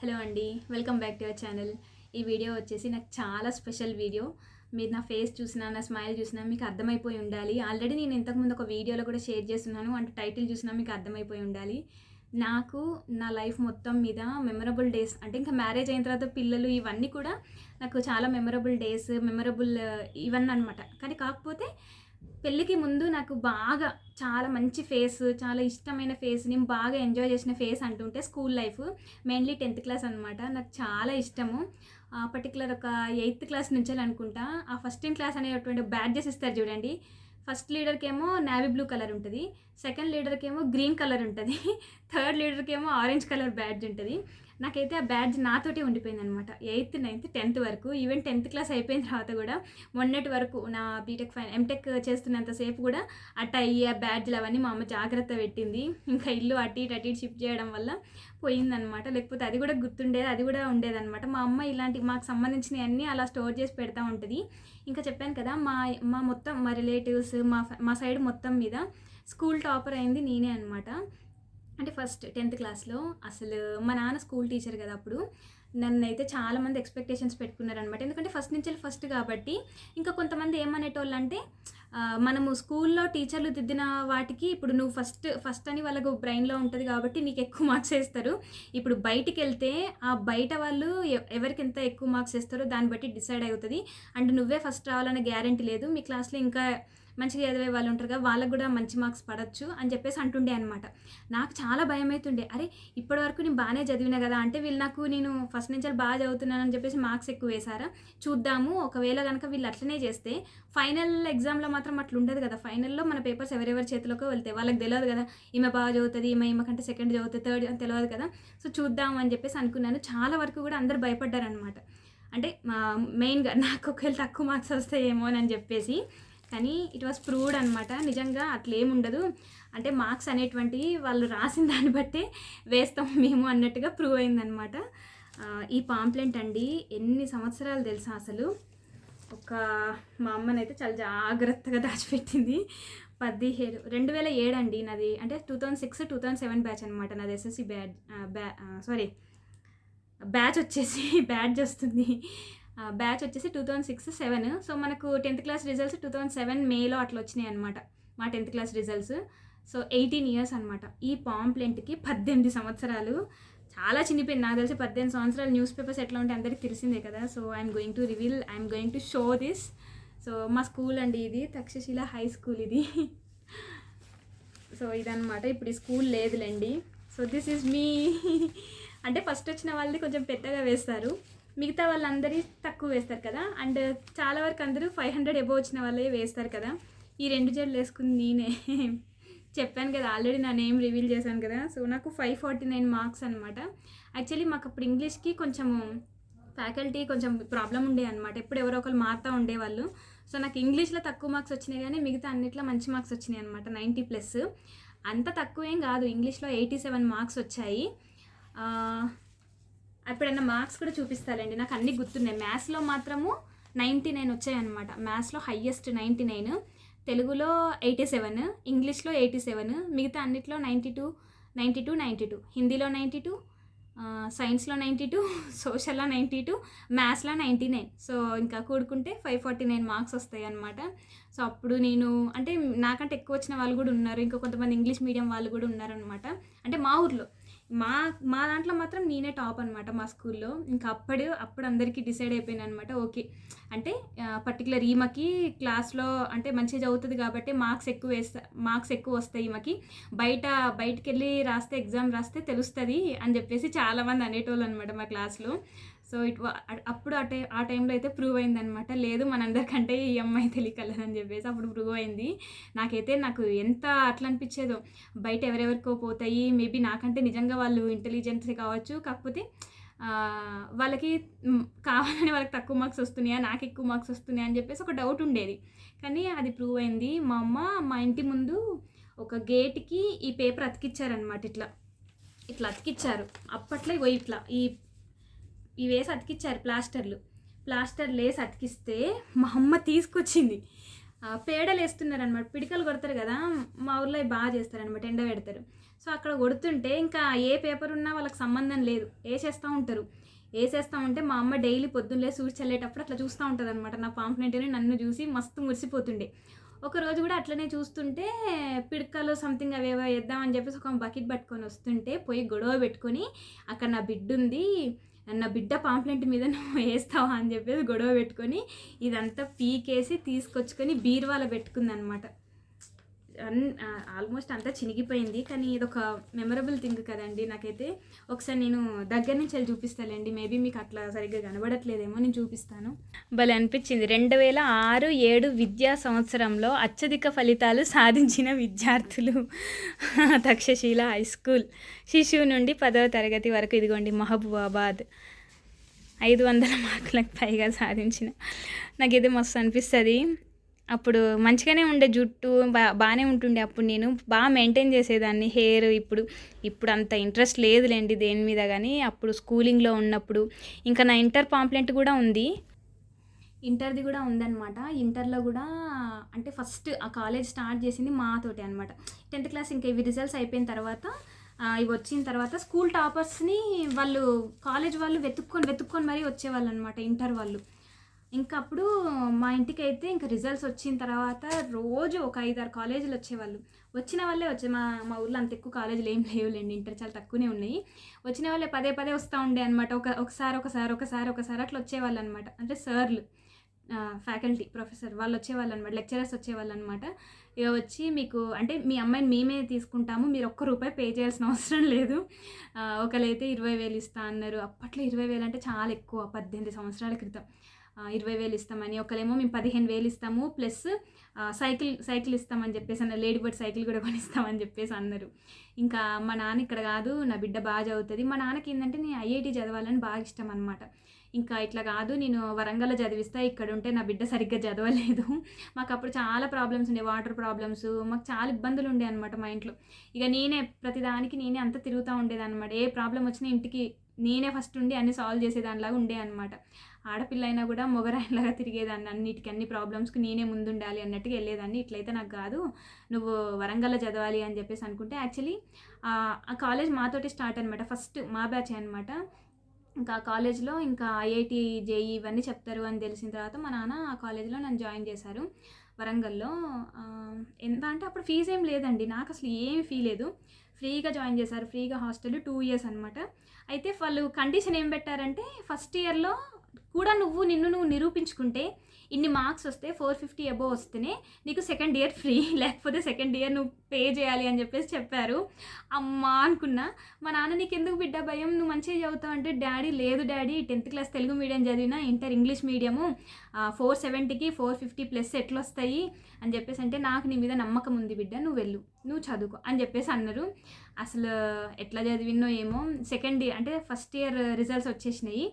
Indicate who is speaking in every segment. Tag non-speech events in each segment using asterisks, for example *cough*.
Speaker 1: Hello అండి welcome back to our channel. ఈ video వచ్చేసి నాకు చాలా స్పెషల్ వీడియో. మీరు నా ఫేస్ చూసినా నా స్మైల్ చూసినా మీకు అర్థమైపోయి ఉండాలి. ఆల్రెడీ నేను ఇంతకుముందు ఒక వీడియోలో కూడా షేర్ చేస్తున్నాను. అంటే టైటిల్ చూసినా మీకు అర్థమైపోయి ఉండాలి. నాకు నా లైఫ్ మొత్తం మీద మెమరబుల్ డేస్ అంటే ఇంకా మ్యారేజ్ అయిన తర్వాత పిల్లలు ఇవన్నీ కూడా నాకు చాలా మెమరబుల్ డేస్ మెమరబుల్ ఇవన్నీ అనమాట కానీ కాకపోతే పెళ్ళికి ముందు నాకు బాగా చాలా మంచి ఫేస్ చాలా ఇష్టమైన ఫేస్ నేను బాగా ఎంజాయ్ చేసిన ఫేస్ అంటుంటే school life. Mainly tenth class అనమాట నాకు చాలా ఇష్టము. పర్టికులర్ ఒక ఎయిత్ క్లాస్ నుంచి అనుకుంటా. ఆ ఫస్ట్ ఇన్ క్లాస్ అనేటువంటి బ్యాడ్జెస్ ఇస్తారు చూడండి. ఫస్ట్ లీడర్కి ఏమో నావీ బ్లూ కలర్ ఉంటుంది. సెకండ్ లీడర్కి ఏమో గ్రీన్ కలర్ ఉంటుంది. *laughs* థర్డ్ లీడర్కి ఏమో ఆరెంజ్ కలర్ బ్యాడ్జ్ ఉంటుంది. నాకైతే ఆ బ్యాడ్జ్ నాతోటి ఉండిపోయింది అనమాట ఎయిత్ నైన్త్ టెన్త్ వరకు ఈవెన్ టెన్త్ క్లాస్ అయిపోయిన తర్వాత కూడా మొన్నటి వరకు నా బీటెక్ ఫైన్ ఎంటెక్ చేస్తున్నంతసేపు కూడా అట్ట అయ్యే ఆ బ్యాడ్జ్లు అవన్నీ మా అమ్మ జాగ్రత్త పెట్టింది. ఇంకా ఇల్లు అటు ఇటు అటు ఇటు షిఫ్ట్ చేయడం వల్ల పోయిందనమాట లేకపోతే అది కూడా గుర్తుండేది అది కూడా ఉండేదన్నమాట. మా అమ్మ ఇలాంటి మాకు సంబంధించినవన్నీ అలా స్టోర్ చేసి పెడతా ఉంటుంది. ఇంకా చెప్పాను కదా మా మా మొత్తం మా రిలేటివ్స్ మా మా సైడ్ మొత్తం మీద స్కూల్ టాపర్ అయింది నేనే అనమాట అంటే ఫస్ట్ టెన్త్ క్లాస్లో అసలు మా నాన్న స్కూల్ టీచర్ కదా అప్పుడు నన్ను అయితే చాలామంది ఎక్స్పెక్టేషన్స్ పెట్టుకున్నారనమాట ఎందుకంటే ఫస్ట్ నుంచి ఫస్ట్ కాబట్టి ఇంకా కొంతమంది ఏమనేటోళ్ళు అంటే మనము స్కూల్లో టీచర్లు దిద్దిన వాటికి ఇప్పుడు నువ్వు ఫస్ట్ ఫస్ట్ అని వాళ్ళకు బ్రెయిన్లో ఉంటుంది కాబట్టి నీకు ఎక్కువ మార్క్స్ వేస్తారు. ఇప్పుడు బయటికి వెళ్తే ఆ బయట వాళ్ళు ఎవరికి ఎంత ఎక్కువ మార్క్స్ వేస్తారో దాన్ని బట్టి డిసైడ్ అవుతుంది. అండ్ నువ్వే ఫస్ట్ రావాలనే గ్యారంటీ లేదు. మీ క్లాస్లో ఇంకా మంచిగా చదివే వాళ్ళు ఉంటారు కదా వాళ్ళకు కూడా మంచి మార్క్స్ పడవచ్చు అని చెప్పేసి అంటుండే అనమాట నాకు చాలా భయం అవుతుండే అరే ఇప్పటి వరకు నేను బాగానే చదివినా కదా అంటే వీళ్ళు నాకు నేను ఫస్ట్ నుంచి బాగా చదువుతున్నాను అని చెప్పేసి మార్క్స్ ఎక్కువ వేశారా? చూద్దాము ఒకవేళ కనుక వీళ్ళు అట్లనే చేస్తే ఫైనల్ ఎగ్జామ్లో మాత్రం అట్లా ఉండదు కదా. ఫైనల్లో మన పేపర్స్ ఎవరెవరి చేతిలోకి వెళ్తాయి. వాళ్ళకి తెలియదు కదా ఈమె బాగా చదువుతుంది ఈమె ఈమె కంటే సెకండ్ చదువుతుంది థర్డ్ అని తెలియదు కదా. సో చూద్దాం అని చెప్పేసి అనుకున్నాను. చాలా వరకు కూడా అందరు భయపడ్డారనమాట అంటే మా మెయిన్గా నాకు ఒకవేళ తక్కువ మార్క్స్ వస్తాయేమో అని చెప్పేసి కానీ ఇట్ వాస్ ప్రూవ్డ్ అనమాట నిజంగా అట్లా ఏముండదు అంటే మార్క్స్ అనేటువంటివి వాళ్ళు రాసిన దాన్ని బట్టే వేస్తాం మేము అన్నట్టుగా ప్రూవ్ అయిందనమాట ఈ పాంప్లెంట్ అండి ఎన్ని సంవత్సరాలు తెలుసా అసలు? ఒక మా అమ్మనైతే చాలా జాగ్రత్తగా దాచిపెట్టింది. పదిహేడు రెండు వేల ఏడు అండి నాది. అంటే two thousand six two thousand seven batch అనమాట నాది ఎస్ఎస్సి బ్యాడ్ బ్యా సారీ బ్యాచ్ వచ్చేసి *laughs* బ్యాడ్జ్ వస్తుంది. బ్యాచ్ వచ్చేసి two thousand six seven so మనకు tenth class results two thousand seven మేలో అట్లా వచ్చినాయి అనమాట మా tenth class results so eighteen years అనమాట ఈ పాంప్లెంట్కి పద్దెనిమిది సంవత్సరాలు. చాలా చిన్నపోయింది నాకు తెలిసి పద్దెనిమిది సంవత్సరాలు న్యూస్ పేపర్స్ ఎట్లా ఉంటే అందరికీ తెలిసిందే కదా. So I'm going to reveal I'm going to show this so మా స్కూల్ అండి ఇది. తక్షశిల హై స్కూల్ ఇది. సో ఇదనమాట ఇప్పుడు ఈ స్కూల్ లేదులేండి. సో దిస్ ఈజ్ మీ అంటే ఫస్ట్ వచ్చిన వాళ్ళది కొంచెం పెద్దగా వేస్తారు. మిగతా వాళ్ళందరి తక్కువ వేస్తారు కదా. అండ్ చాలా వరకు అందరూ ఫైవ్ హండ్రెడ్ ఎబో వచ్చిన వాళ్ళే వేస్తారు కదా. ఈ రెండు జడ్లు వేసుకుని నేనే. *laughs* చెప్పాను కదా ఆల్రెడీ నా నేమ్ రివీల్ చేశాను కదా. సో నాకు ఫైవ్ ఫార్టీ నైన్ మార్క్స్ అనమాట యాక్చువల్లీ మాకు అప్పుడు ఇంగ్లీష్కి కొంచెము ఫ్యాకల్టీ కొంచెం ప్రాబ్లం ఉండే అనమాట ఎప్పుడు ఎవరో ఒకరు మారుతూ ఉండేవాళ్ళు. సో నాకు ఇంగ్లీష్లో తక్కువ మార్క్స్ వచ్చినాయి కానీ మిగతా అన్నిట్లో మంచి మార్క్స్ వచ్చినాయి అనమాట నైంటీ ప్లస్. అంత తక్కువ ఏం కాదు ఇంగ్లీష్లో ఎయిటీ సెవెన్ మార్క్స్ వచ్చాయి. అప్పుడన్నా ఎప్పుడైనా మార్క్స్ కూడా చూపిస్తారండి. నాకు అన్నీ గుర్తున్నాయి. మ్యాథ్స్లో మాత్రము నైంటీ నైన్ వచ్చాయన్నమాట. మ్యాథ్స్లో హయ్యెస్ట్ నైంటీ నైన్ తెలుగులో ఎయిటీ సెవెన్ ఇంగ్లీష్లో ఎయిటీ సెవెన్ మిగతా అన్నిట్లో ninety two ninety two ninety two హిందీలో నైంటీ టూ సైన్స్లో నైంటీ టూ సోషల్లో నైంటీ టూ మ్యాథ్స్లో నైంటీ నైన్ సో ఇంకా కూడుకుంటే ఫైవ్ ఫార్టీ నైన్ మార్క్స్ వస్తాయి అనమాట సో అప్పుడు నేను అంటే నాకంటే ఎక్కువ వచ్చిన వాళ్ళు కూడా ఉన్నారు. ఇంకా కొంతమంది ఇంగ్లీష్ మీడియం వాళ్ళు కూడా ఉన్నారనమాట అంటే మా ఊర్లో మా మా దాంట్లో మాత్రం నేనే టాప్ అనమాట మా స్కూల్లో. ఇంకా అప్పుడు అప్పుడు అందరికీ డిసైడ్ అయిపోయాను అనమాట ఓకే. అంటే పర్టికులర్ ఈమెకి క్లాస్లో అంటే మంచిగా చదువుతుంది కాబట్టి మార్క్స్ ఎక్కువ వేస్తా మార్క్స్ ఎక్కువ వస్తాయి ఈమెకి. బయట బయటకెళ్ళి వెళ్ళి రాస్తే ఎగ్జామ్ రాస్తే తెలుస్తుంది అని చెప్పేసి చాలామంది అనేటోళ్ళు అనమాట మా క్లాస్లో. సో ఇట్ అప్పుడు ఆ టైం ఆ టైంలో అయితే ప్రూవ్ అయిందనమాట లేదు మనందరికంటే ఈ అమ్మాయి తెలియకలదని చెప్పేసి అప్పుడు ప్రూవ్ అయింది. నాకైతే నాకు ఎంత అట్లా అనిపించేదో. బయట ఎవరెవరికో పోతాయి మేబీ నాకంటే నిజంగా వాళ్ళు ఇంటెలిజెన్సే కావచ్చు. కాకపోతే వాళ్ళకి కావాలని వాళ్ళకి తక్కువ మార్క్స్ వస్తున్నాయా నాకు ఎక్కువ మార్క్స్ వస్తున్నాయా అని చెప్పేసి ఒక డౌట్ ఉండేది. కానీ అది ప్రూవ్ అయింది. మా అమ్మ మా ఇంటి ముందు ఒక గేట్కి ఈ పేపర్ అతికిచ్చారనమాట ఇట్లా. ఇట్లా అతికిచ్చారు. అప్పట్లో ఇగో ఇట్లా. ఈ ఇవి వేసి అతికిచ్చారు ప్లాస్టర్లు. ప్లాస్టర్లు వేసి అతికిస్తే మా అమ్మ తీసుకొచ్చింది. పేడలు వేస్తున్నారు అనమాట పిడికలు కొడతారు కదా మా ఊర్లో బాగా చేస్తారనమాట ఎండ పెడతారు. సో అక్కడ కొడుతుంటే ఇంకా ఏ పేపర్ ఉన్నా వాళ్ళకి సంబంధం లేదు. వేసేస్తూ ఉంటారు. వేసేస్తూ ఉంటే మా అమ్మ డైలీ పొద్దున్నే సూచి చల్లేటప్పుడు అట్లా చూస్తూ ఉంటుంది అనమాట నా పాంప్లెంట్ని నన్ను చూసి మస్తు మురిసిపోతుండే. ఒకరోజు కూడా అట్లనే చూస్తుంటే పిడకలు సంథింగ్ అవేవో వేద్దామని చెప్పేసి ఒక బకెట్ పట్టుకొని వస్తుంటే పోయి గొడవ పెట్టుకొని అక్కడ నా బిడ్డ ఉంది నన్న బిడ్డ పాంప్లెంట్ మీద నువ్వు వేస్తావా అని చెప్పేసి గొడవ పెట్టుకొని ఇదంతా పీకేసి తీసుకొచ్చుకొని బీరువాలో పెట్టుకుందనమాట. అన్ ఆల్మోస్ట్ అంతా చినిగిపోయింది. కానీ ఇది ఒక మెమరబుల్ థింగ్ కదండి. నాకైతే ఒకసారి నేను దగ్గర నుంచి వెళ్ళి చూపిస్తానండి మేబీ మీకు అట్లా సరిగ్గా కనబడట్లేదేమో నేను చూపిస్తాను. భలే అనిపించింది. రెండు వేల ఆరు ఏడు విద్యా సంవత్సరంలో అత్యధిక ఫలితాలు సాధించిన విద్యార్థులు *laughs* తక్షశీల హై స్కూల్. శిశువు నుండి పదవ తరగతి వరకు ఇదిగోండి మహబూబాబాద్. ఐదు వందల మార్కులకు పైగా సాధించిన. నాకైతే మస్తు అనిపిస్తుంది. అప్పుడు మంచిగానే ఉండే జుట్టు బా బాగానే ఉంటుండే అప్పుడు నేను. బాగా మెయింటైన్ చేసేదాన్ని హెయిర్ ఇప్పుడు ఇప్పుడు అంత ఇంట్రెస్ట్ లేదులేండి దేని మీద కానీ అప్పుడు స్కూలింగ్లో ఉన్నప్పుడు ఇంకా నా ఇంటర్ పాంప్లెంట్ కూడా ఉంది. ఇంటర్ది కూడా ఉందన్నమాట. ఇంటర్లో కూడా అంటే ఫస్ట్ ఆ కాలేజ్ స్టార్ట్ చేసింది మాతోటి అనమాట టెన్త్ క్లాస్ ఇంకా ఇవి రిజల్ట్స్ అయిపోయిన తర్వాత ఇవి వచ్చిన తర్వాత స్కూల్ టాపర్స్ని వాళ్ళు కాలేజ్ వాళ్ళు వెతుక్కొని వెతుక్కొని మరీ వచ్చేవాళ్ళు అనమాట ఇంటర్ వాళ్ళు. ఇంకప్పుడు మా ఇంటికి అయితే ఇంకా రిజల్ట్స్ వచ్చిన తర్వాత రోజు ఒక ఐదారు కాలేజీలు వచ్చేవాళ్ళు. వచ్చిన వాళ్ళే వచ్చే మా మా ఊర్లో అంత ఎక్కువ కాలేజీలు ఏం లేవులేండి. ఇంటర్ చాలా తక్కువనే ఉన్నాయి. వచ్చిన వాళ్ళే పదే పదే వస్తూ ఉండే అనమాట ఒక ఒకసారి ఒకసారి ఒకసారి ఒకసారి అట్లా వచ్చేవాళ్ళు అనమాట అంటే సార్లు ఫ్యాకల్టీ ప్రొఫెసర్ వాళ్ళు వచ్చేవాళ్ళు అనమాట లెక్చరర్స్ వచ్చేవాళ్ళు అనమాట ఇక వచ్చి మీకు అంటే మీ అమ్మాయిని మేమే తీసుకుంటాము. మీరు ఒక్క రూపాయి పే చేయాల్సిన *laughs* అవసరం లేదు. ఆ, ఒకరైతే ఇరవై వేలు ఇస్తా అన్నారు. అప్పట్లో ఇరవై వేలు అంటే చాలా ఎక్కువ పద్దెనిమిది సంవత్సరాల క్రితం. ఇరవై వేలు ఇస్తామని ఒకరేమో మేము పదిహేను వేలు ఇస్తాము ప్లస్ సైకిల్ సైకిల్ ఇస్తామని చెప్పేసి అన్నారు. లేడీ బర్డ్ సైకిల్ కూడా *laughs* కొనిస్తామని చెప్పేసి అన్నారు. ఇంకా మా నాన్న ఇక్కడ కాదు నా బిడ్డ బాగా చదువుతుంది. మా నాన్నకి ఏంటంటే నేను ఐఐటి చదవాలని బాగా ఇష్టం అనమాట ఇంకా ఇట్లా కాదు నేను వరంగల్లో చదివిస్తా ఇక్కడ ఉంటే నా బిడ్డ సరిగ్గా చదవలేదు. *laughs* మాకు అప్పుడు చాలా ప్రాబ్లమ్స్ ఉండే వాటర్ ప్రాబ్లమ్స్ మాకు చాలా ఇబ్బందులు ఉండే అనమాట మా ఇంట్లో. ఇక నేనే ప్రతిదానికి నేనే అంతా తిరుగుతూ ఉండేదన్నమాట. ఏ ప్రాబ్లం వచ్చినా ఇంటికి నేనే ఫస్ట్ ఉండి అన్ని సాల్వ్ చేసేదానిలాగా ఉండే అనమాట ఆడపిల్ల అయినా కూడా మొగరాయిలాగా తిరిగేదాన్ని అన్నిటికీ అన్ని ప్రాబ్లమ్స్కి నేనే ముందుండాలి అన్నట్టుగా వెళ్ళేదాన్ని. ఇట్లయితే నాకు కాదు. నువ్వు వరంగల్లో చదవాలి అని చెప్పేసి అనుకుంటే యాక్చువల్లీ ఆ కాలేజ్ మాతోటి స్టార్ట్ అనమాట ఫస్ట్ మా బ్యాచ్ అనమాట ఇంకా ఆ కాలేజ్లో ఇంకా ఐఐటి జేఈ ఇవన్నీ చెప్తారు అని తెలిసిన తర్వాత మా నాన్న ఆ కాలేజ్లో నన్ను జాయిన్ చేశారు వరంగల్లో. ఎంత అంటే అప్పుడు ఫీజు ఏం లేదండి. నాకు అసలు ఏమి ఫీ లేదు. ఫ్రీగా జాయిన్ చేశారు ఫ్రీగా హాస్టల్ టూ ఇయర్స్ అనమాట అయితే వాళ్ళు కండిషన్ ఏం పెట్టారంటే ఫస్ట్ ఇయర్లో కూడా నువ్వు నిన్ను నువ్వు నిరూపించుకుంటే ఇన్ని మార్క్స్ వస్తే ఫోర్ ఫిఫ్టీ అబోవ్ వస్తేనే నీకు సెకండ్ ఇయర్ ఫ్రీ *laughs* లేకపోతే సెకండ్ ఇయర్ నువ్వు పే చేయాలి అని చెప్పేసి చెప్పారు. అమ్మా అనుకున్నా మా నాన్న నీకు ఎందుకు బిడ్డ భయం? నువ్వు మంచిగా చదువుతావు అంటే డాడీ లేదు daddy tenth class Telugu medium చదివినా ఇంటర్ ఇంగ్లీష్ మీడియము ఫోర్ సెవెంటీకి ఫోర్ ఫిఫ్టీ ప్లస్ ఎట్లు వస్తాయి అని చెప్పేసి అంటే నాకు నీ మీద నమ్మకం ఉంది బిడ్డ నువ్వు వెళ్ళు. నువ్వు చదువుకో అని చెప్పేసి అన్నారు. అసలు ఎట్లా చదివినో ఏమో సెకండ్ ఇయర్ అంటే ఫస్ట్ ఇయర్ రిజల్ట్స్ వచ్చేసినాయి.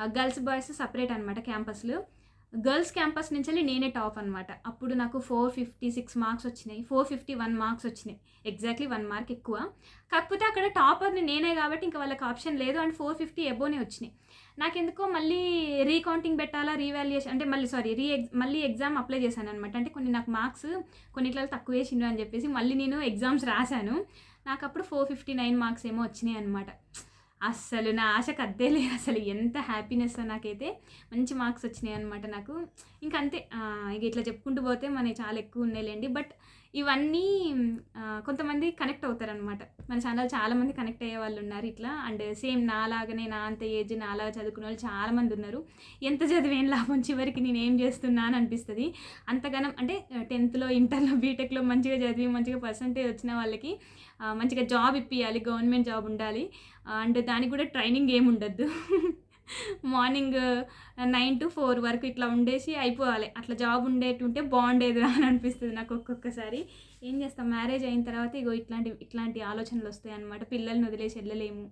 Speaker 1: గర్ల్స్ బాయ్స్ సపరేట్ అనమాట క్యాంపస్లు గర్ల్స్ క్యాంపస్ నుంచి వెళ్ళి నేనే టాప్ అనమాట అప్పుడు నాకు ఫోర్ ఫిఫ్టీ సిక్స్ మార్క్స్ వచ్చినాయి. ఫోర్ ఫిఫ్టీ వన్ మార్క్స్ వచ్చినాయి. ఎగ్జాక్ట్లీ వన్ మార్క్ ఎక్కువ. కాకపోతే అక్కడ టాపర్ని నేనే కాబట్టి ఇంకా వాళ్ళకి ఆప్షన్ లేదు. అండ్ ఫోర్ ఫిఫ్టీ ఎబోనే వచ్చినాయి. నాకెందుకో మళ్ళీ రీకౌంటింగ్ పెట్టాలా రీవాల్యుయేషన్ అంటే మళ్ళీ సారీ రీ మళ్ళీ ఎగ్జామ్ అప్లై చేశాను అనమాట అంటే కొన్ని నాకు మార్క్స్ కొన్నిట్లలో తక్కువ వేసిండు అని చెప్పేసి మళ్ళీ నేను ఎగ్జామ్స్ రాశాను. నాకు అప్పుడు ఫోర్ ఫిఫ్టీ నైన్ మార్క్స్ ఏమో వచ్చినాయి అనమాట అస్సలు నా ఆశకు అద్దే లేదు. అసలు ఎంత హ్యాపీనెస్ నాకైతే మంచి మార్క్స్ వచ్చినాయి అనమాట నాకు. ఇంకంతే అంతే. ఇక ఇట్లా చెప్పుకుంటూ పోతే మనకి చాలా ఎక్కువ ఉన్నాయిలేండి. బట్ ఇవన్నీ కొంతమంది కనెక్ట్ అవుతారనమాట మన ఛానల్ చాలామంది కనెక్ట్ అయ్యే వాళ్ళు ఉన్నారు ఇట్లా. అండ్ సేమ్ నాలాగనే నా అంత ఏజ్ నాలాగా చదువుకునే వాళ్ళు చాలామంది ఉన్నారు. ఎంత చదివేం లాభం? చివరికి నేను ఏం చేస్తున్నా అని అనిపిస్తుంది. అంతగానం అంటే టెన్త్లో ఇంటర్లో బీటెక్లో మంచిగా చదివి మంచిగా పర్సంటేజ్ వచ్చిన వాళ్ళకి మంచిగా జాబ్ ఇప్పియాలి గవర్నమెంట్ జాబ్ ఉండాలి. అండ్ దానికి కూడా ట్రైనింగ్ ఏమి ఉండద్దు. *laughs* మార్నింగ్ నైన్ టు ఫోర్ వరకు ఇట్లా ఉండేసి అయిపోవాలి. అట్లా జాబ్ ఉండేటుంటే బాగుండేది అని అనిపిస్తుంది నాకు ఒక్కొక్కసారి. ఏం చేస్తాం? మ్యారేజ్ అయిన తర్వాత ఇగో ఇట్లాంటి ఇట్లాంటి ఆలోచనలు వస్తాయి అనమాట పిల్లల్ని వదిలేసి వెళ్ళలేము.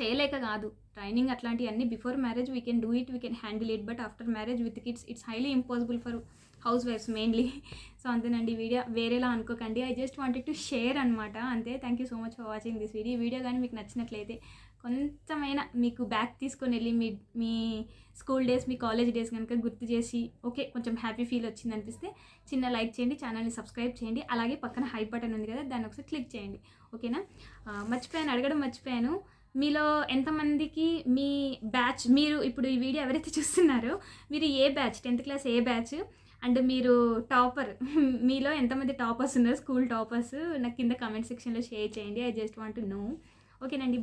Speaker 1: చేయలేక కాదు. ట్రైనింగ్ అట్లాంటివన్నీ before marriage we can do it we can handle it. But after marriage with kids it's highly impossible for house wives mainly. So అంతేనండి వీడియో వేరేలా అనుకోకండి. I just wanted to share అనమాట అంతే. Thank you so much for watching this video. ఈ video కానీ మీకు నచ్చినట్లయితే కొంచెమైనా మీకు బ్యాక్ తీసుకొని వెళ్ళి మీ మీ స్కూల్ డేస్ మీ కాలేజ్ డేస్ కనుక గుర్తు చేసి ఓకే కొంచెం హ్యాపీ ఫీల్ వచ్చింది అనిపిస్తే చిన్న లైక్ చేయండి ఛానల్ని సబ్స్క్రైబ్ చేయండి. అలాగే పక్కన హై బటన్ ఉంది కదా దాన్ని ఒకసారి క్లిక్ చేయండి. ఓకేనా? మర్చిపోయాను అడగడం మర్చిపోయాను. మీలో ఎంతమందికి మీ బ్యాచ్ మీరు ఇప్పుడు ఈ వీడియో ఎవరైతే చూస్తున్నారో మీరు ఏ బ్యాచ్ టెన్త్ క్లాస్ ఏ బ్యాచ్ అండ్ మీరు టాపర్ *laughs* మీలో ఎంతమంది టాపర్స్ ఉన్నారు స్కూల్ టాపర్స్ నాకు కింద కమెంట్ సెక్షన్లో షేర్ చేయండి. I just want know. ఓకేనండి.